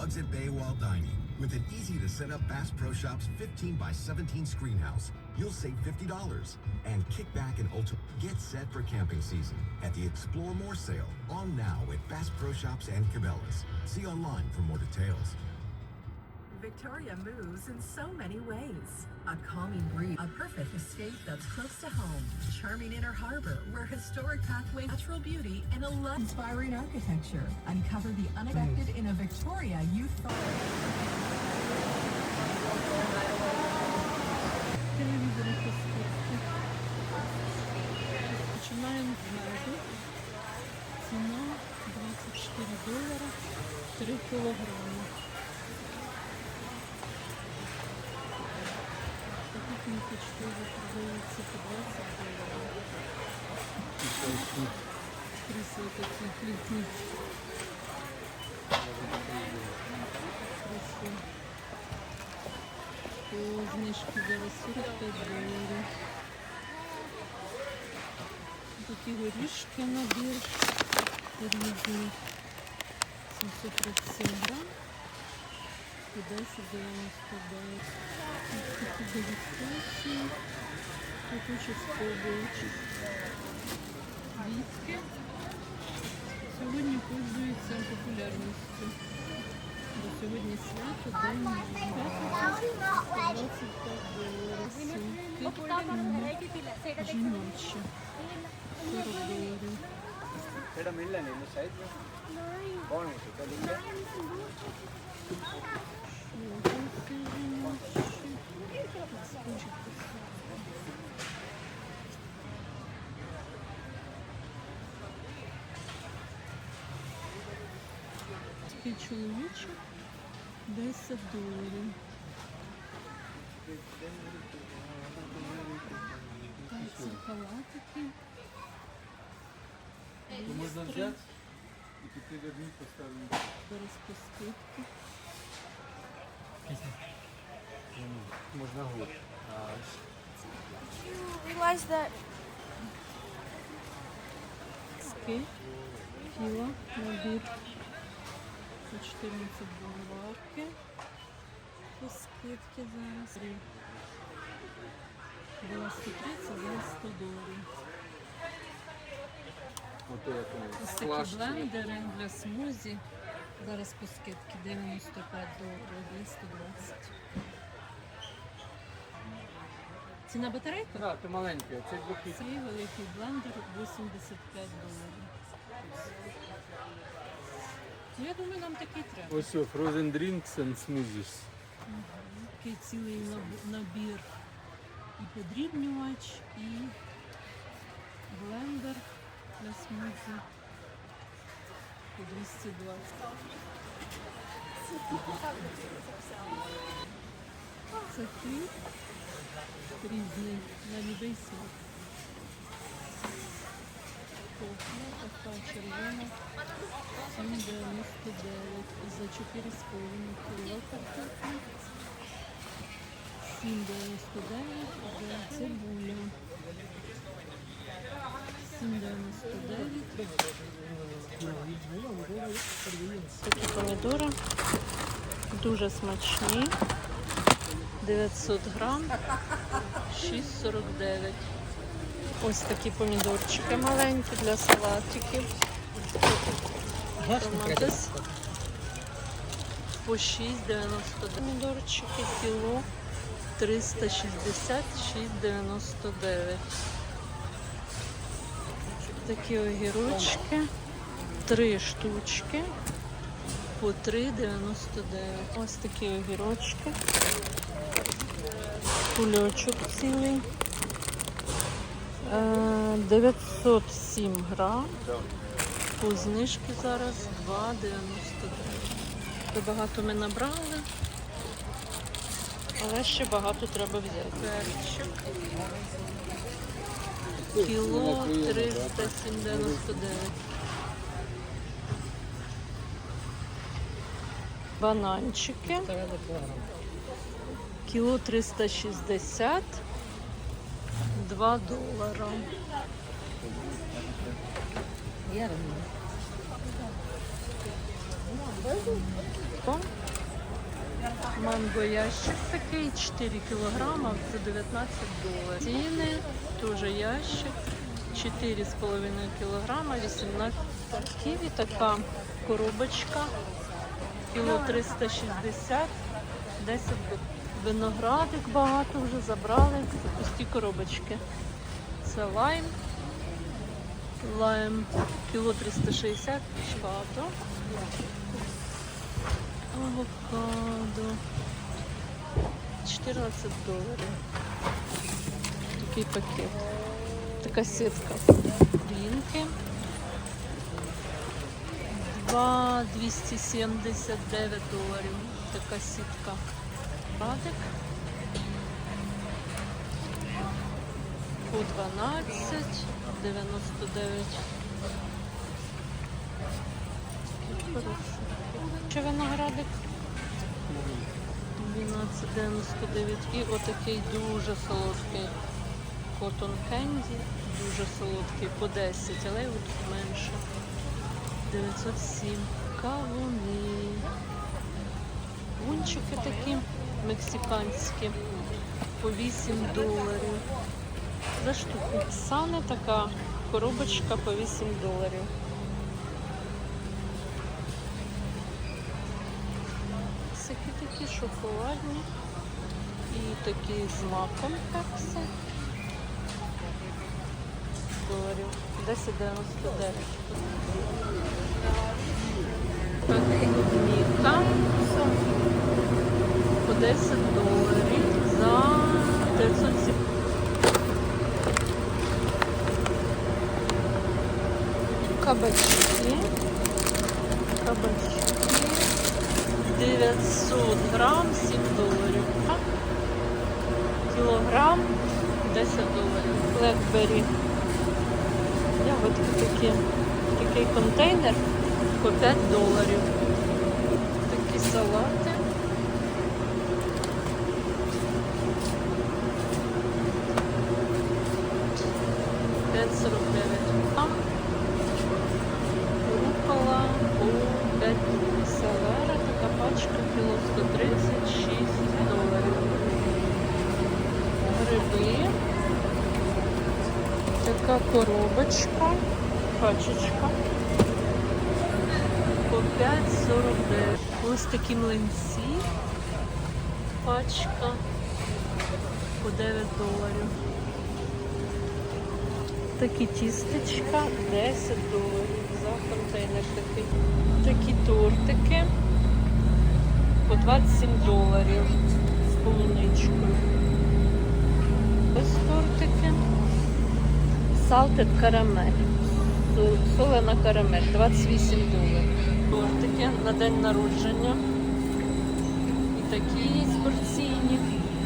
bugs at bay while dining. With an easy to set up Bass Pro Shop's 15 by 17 screen house, you'll save $50. And kick back and ultimate get set for camping season at the Explore More sale on now at Bass Pro Shops and Cabela's. See online for more details. Victoria moves in so many ways. A calming breeze, a perfect escape that's close to home, charming inner harbor where historic pathway, natural beauty, and a love inspiring architecture. Uncover the unexpected in a Victoria youth. Телевізори по скидці. Починаємо з меду. Ціна 24 долара 3 кілограми. Продаються по 20 доларів. Крісла такі літні. Крісла. По знижці зараз 45 доларів. Такі горішки набір різні. 737 грам. По 10,99. Такі дегустації цветучих столбочек. Віски сьогодні пользуються популярністю. Бо сьогодні свято день рисунки жіночі. 40 доларів. Era mille nello seggio? Buono, se te lo dico. Такий чоловічок 10 доларів. Так, це халатики. можна взяти і піти в одну поставити. Зараз по скидці. Можна год. realize that Ски, філа, набір за 14 доларки. По скидки зараз. 93, це зараз 100 доларів. Ось такі блендери для смузі. Зараз по скидки 95 доларів, 220. Ціна батарейка? Так, то маленький, а це двохлітр. Цей великий блендер 85 доларів. Ну, Я думаю, нам такий треба. Ось о, frozen drinks and smoothies. Такий цілий наб- набір. І подрібнювач, і блендер для смузі. По 220. Це хліб різний на любий смак. Кухня така червона 7,99 за 4,5 кіло картоплі. 7,99 за цибуля. 7,99. Такі помідори дуже смачні. 900 грам, 6,49. Ось такі помідорчики маленькі для салатиків. Томатис по 6,90. Помідорчики кіло 366,99. Такі огірочки. Три штучки по 3,99. Ось такі огірочки. Кульочок цілий. Е, 907 грам. По знижки зараз 2,99. То багато ми набрали, але ще багато треба взяти. Перчик. Кіло 307,99. Бананчики. Кіло 360. 2 долара. Манго ящик такий 4 кілограма за 19 доларів. Ціни теж ящик 4,5 кілограма, 18 ківі така коробочка, кіло 360, 10 до- виноградик багато вже забрали, це пусті коробочки. Це лайм. Лайм кіло 360, багато. Авокадо. 14 доларів. Такий пакет. Така сітка. Рінки. 2 279 доларів. Така сітка. Радик. По 12, 99. Чи виноградик? 12,99. І отакий дуже солодкий Cotton Candy. Дуже солодкий по 10, але його тут менше. 907. Кавуни. Гунчики такі мексиканські. По 8 доларів. За штуку. Сане така коробочка по 8 доларів. Всякі такі шоколадні і такі з маком пепси. Доларів. 10,99. Так, клубніка. По 10 доларів за 907. Кабачки. Кабачки. 900 грам, 7 доларів. А? Кілограм 10 доларів. Блекбері. Ягодки такі. Такий контейнер по 5 доларів. Такі салати. П'ять сорок дев'ять. Там рукола по 5 селера, така пачка кіло 136 доларів. Гриби. Така коробочка, пачечка. По 5,49. Ось такі млинці. Пачка по 9 доларів. Такі тістечка 10 доларів за контейнер такий. Такі тортики по 27 доларів з полуничкою. Ось тортики. Salted карамель. Сол- Солена карамель 28 доларів. Тортики на день народження. І такі порційні.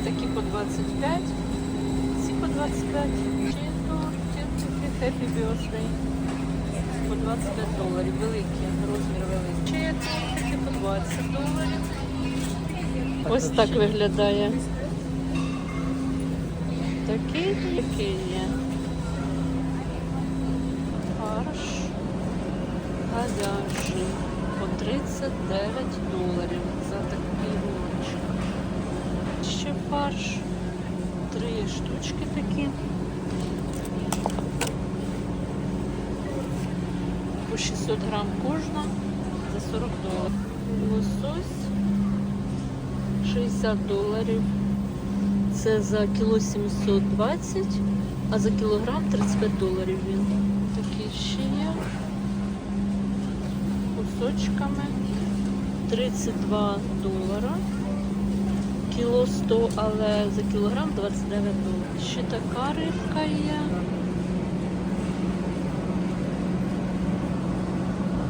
Такі по 25. Ці по 25. Чи тортики Happy Birthday. По 25 доларів. Великі, розмір великий. Чи тортики по 20 доларів. Ось так виглядає. Такий, такий є. Фарш говяжий по 39 доларів за такий рулончик. Ще фарш. Три штучки такі. По 600 грам кожна за 40 доларів. Лосось 60 доларів. Це за кіло 720, а за кілограм 35 доларів він. Такий ще є. Кусочками 32 долара. Кіло 100, але за кілограм 29 доларів. Ще така рибка є.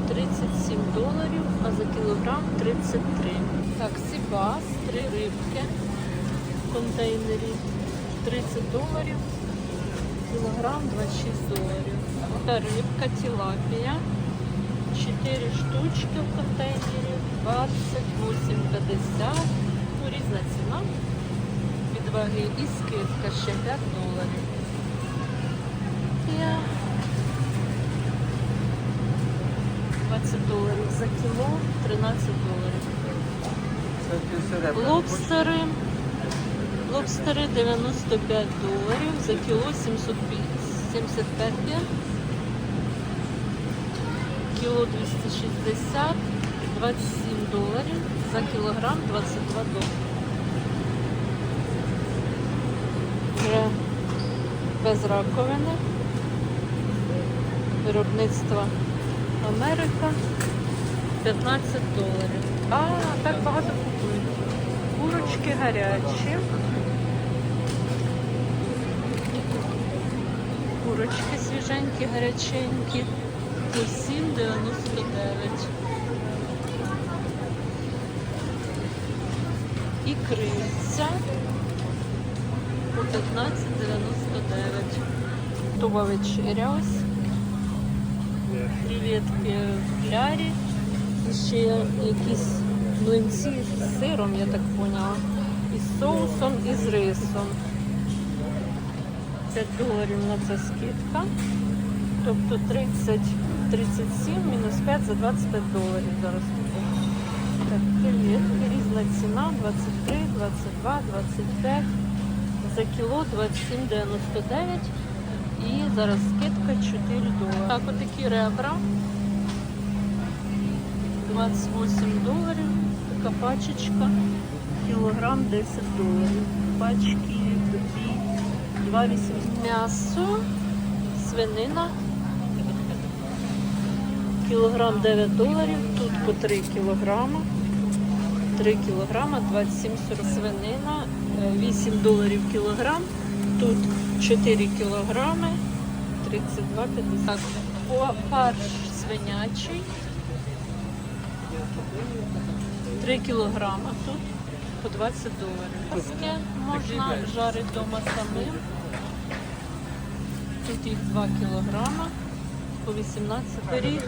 37 доларів, а за кілограм 33. Так, сібас, три рибки в контейнері 30 доларів, кілограм 26 доларів. Та рибка тилапія, 4 штучки в контейнері, 28,50. Ну, різна ціна від ваги і скидка ще 5 доларів. Я 20 доларів за кіло, 13 доларів. Лобстери. Лобстери 95 доларів за кіло 775 є. Кіло 260, 27 доларів за кілограм 22 долари. Без раковини. Виробництво Америка 15 доларів. А, так багато купують. Курочки гарячі. Курочки свіженькі, гаряченькі. По 7,99. І крильця по 15,99. Готова вечеря ось. Креветки в клярі. І ще якісь млинці з сиром, я так поняла. І з соусом, і з рисом. 5 доларів на це скидка. Тобто 30, 37 мінус 5 за 25 доларів зараз. Так, креветки, різна ціна 23, 22, 25. За кіло 27,99. І зараз скидка 4 долари. Так, отакі ребра. 28 доларів. Така пачечка. Кілограм 10 доларів. Пачки дві. 2,8. М'ясо, свинина. Кілограм 9 доларів. Тут по 3 кілограма. 3 кілограма, 27,40 свинина, е, 8 доларів кілограм. Тут 4 кілограми, 32,50. Так, фарш свинячий. 3 кілограма тут по 20 доларів. Паски можна жарити вдома самим. Тут їх 2 кілограма по 18 пиріг.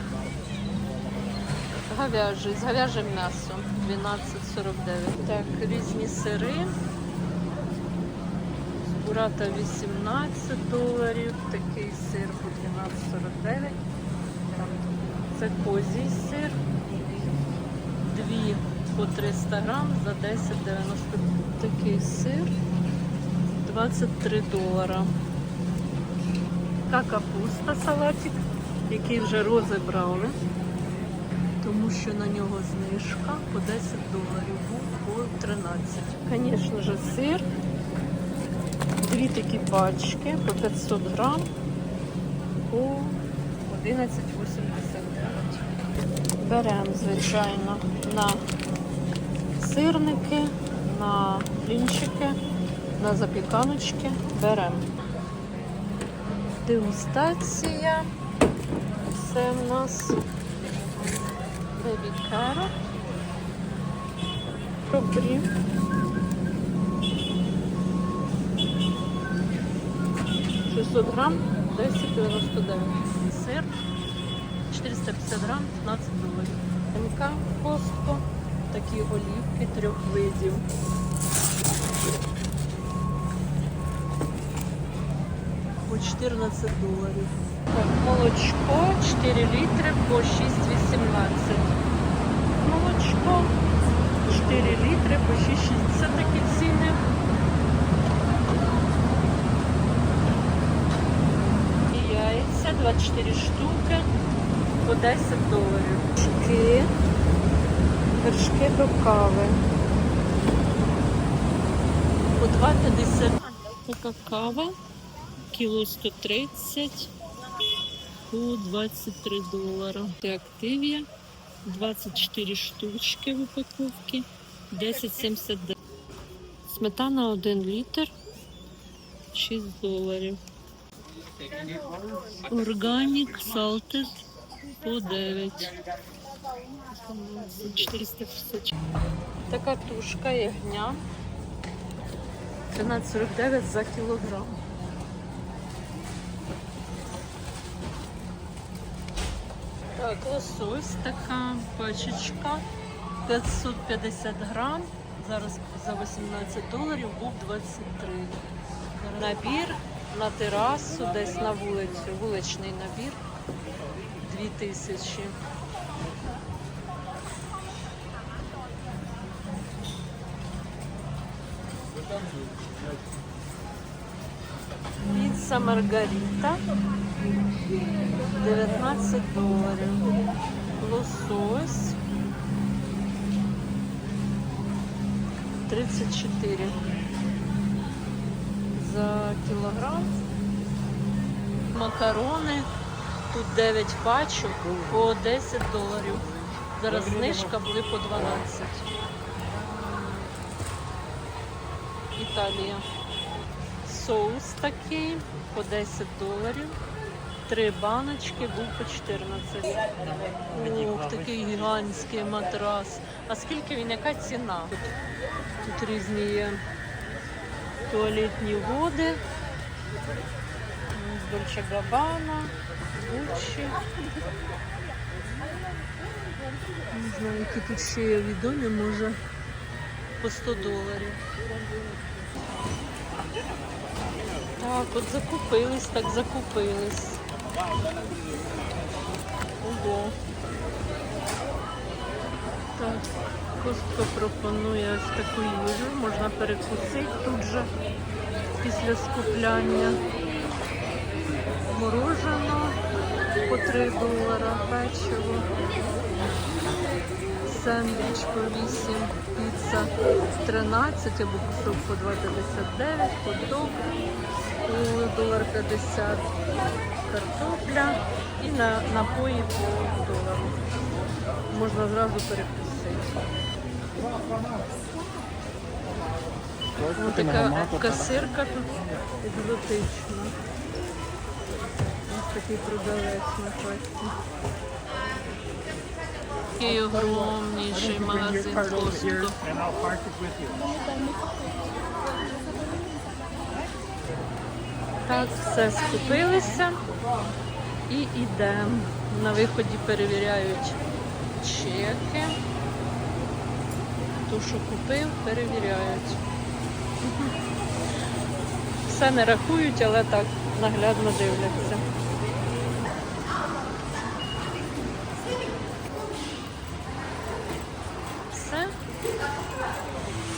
Говяжий, з говяжим м'ясом 12,49. Так, різні сири. Бурата 18 доларів, такий сир по 12,49. Це козій сир. Дві по 300 грам за 10,90. Такий сир 23 долара. Та капуста салатик, який вже розібрали тому що на нього знижка по 10 доларів, був по 13. Звісно ж, сир. Дві такі пачки по 500 грам по 11,89. Беремо, звичайно, на сирники, на блінчики, на запіканочки. Беремо. Дегустація. Це в нас Baby carrot. Добрі. Шістсот грам, 10,99. Сир 450 грам, 15 доларів. МК Костко. Такі олівки трьох видів. По 14 доларів. Молочко 4 літри по 6,18. Молочко 4 літри по 6,60. Це такі ціни. І яйця 24 штуки по 10 доларів. Вершки. Вершки до кави. По 2,50. Така кава. Кіло 130 по 23 долара. Це активія. 24 штучки в упаковці. 10,79. Сметана 1 літр. 6 доларів. Органік Салтес по 9. 450. Така тушка ягня. 13,49 за кілограм. Так, лосось така пачечка 550 грам. Зараз за 18 доларів був 23. Набір на терасу, десь на вулицю. Вуличний набір 2000. Піца Маргарита. 19 доларів. Лосось. 34 за кілограм. Макарони. Тут 9 пачок по 10 доларів. Зараз знижка були по 12. Італія. Соус такий по 10 доларів. Три баночки був по 14. Ох, такий гігантський матрас. А скільки він, яка ціна? Тут, тут різні є туалетні води. Дольче Габана, Гуччі. Не знаю, які тут ще є відомі, може по 100 доларів. Так, от закупились, так закупились. Ого. Так, Костко пропонує ось таку їжу, можна перекусити тут же після скупляння. Морожено по 3 долара, печиво, сендвіч по 8, піца 13 або кусок по 2,59, хот-дог долар 50, картопля і на напої по долару. Можна зразу перекусити. Ось така касирка тут екзотична. Ось такий продавець на касі. Такий огромніший магазин Костко. Так, все скупилися і йдемо. На виході перевіряють чеки. То, що купив, перевіряють. Все не рахують, але так наглядно дивляться.